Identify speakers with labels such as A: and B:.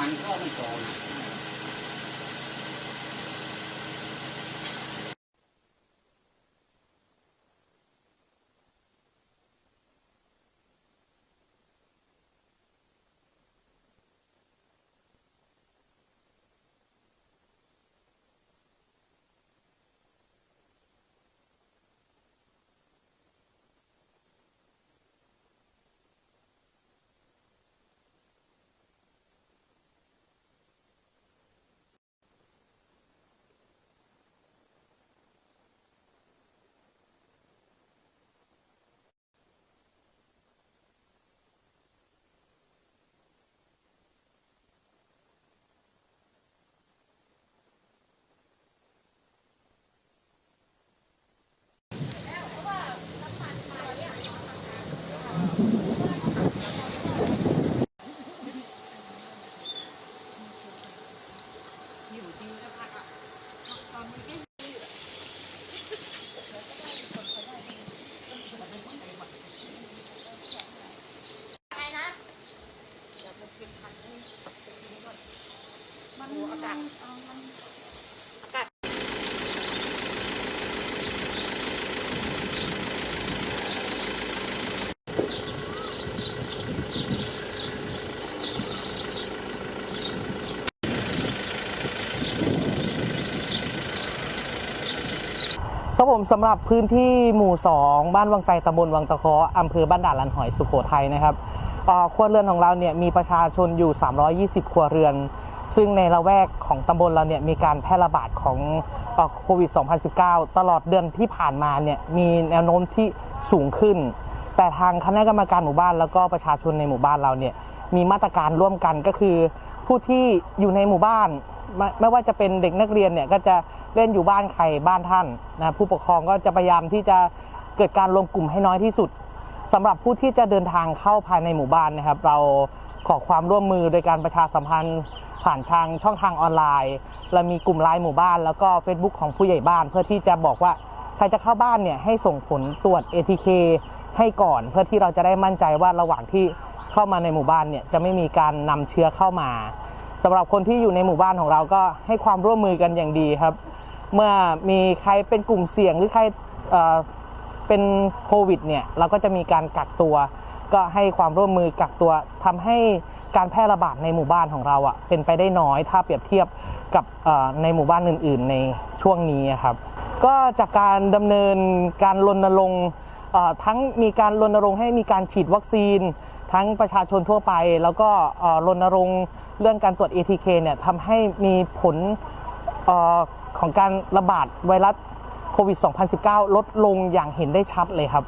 A: มันก็ไม่
B: มเป็นพันให้เป็นนี้ก่อนมันอากาศเอามันอากาศ
C: ครับผมสำหรับพื้นที่หมู่ 2 บ้านวังไซตำบลวังตะเคาะอำเภอบ้านด่านลันหอยสุโขทัยนะครับครัวเรือนของเราเนี่ยมีประชาชนอยู่ 320 ครัวเรือน ซึ่งในละแวกของตำบลเราเนี่ยมีการแพร่ระบาดของโควิด 2019 ตลอดเดือนที่ผ่านมาเนี่ยมีแนวโน้มที่สูงขึ้น แต่ทางคณะกรรมการหมู่บ้านแล้วก็ประชาชนในหมู่บ้านเราเนี่ยมีมาตรการร่วมกันก็คือ ผู้ที่อยู่ในหมู่บ้าน ไม่ไม่ว่าจะเป็นเด็กนักเรียนเนี่ยก็จะเล่นอยู่บ้านใครบ้านท่านนะผู้ปกครองก็จะพยายามที่จะเกิดการรวมกลุ่มให้น้อยที่สุดสำหรับผู้ที่จะเดินทางเข้าภายในหมู่บ้านนะครับ เราขอความร่วมมือโดยการประชาสัมพันธ์ผ่านทางช่องทางออนไลน์เรามีกลุ่มไลน์หมู่บ้าน แล้วก็ Facebook ของผู้ใหญ่บ้าน เพื่อที่จะบอกว่าใครจะเข้าบ้านเนี่ยให้ส่งผลตรวจ ATK ให้ก่อนเพื่อที่เราจะได้มั่นใจว่าระหว่างที่เข้ามาในหมู่บ้านเนี่ยจะไม่มีการนำเชื้อเข้ามา สำหรับคนที่อยู่ในหมู่บ้านของเราก็ให้ความร่วมมือกันอย่างดีครับ เมื่อมีใครเป็นกลุ่มเสี่ยงหรือใครเเป็นโควิดเนี่ยเราก็จะมีการกักตัว ก็ให้ความร่วมมือกักตัวทำให้การแพร่ระบาดในหมู่บ้านของเราอะเป็นไปได้น้อยถ้าเปรียบเทียบกับในหมู่บ้านอื่น ๆ ในช่วงนี้ครับ ก็จากการดำเนินการรณรงค์ทั้งมีการรณรงค์ให้มีการฉีดวัคซีน ทั้งประชาชนทั่วไป แล้วก็รณรงค์ เรื่องการตรวจ ATK เนี่ยทำให้มีผลออของการระบาดไวรัสโควิด 2019 ลดลงอย่างเห็นได้ชัดเลยครับ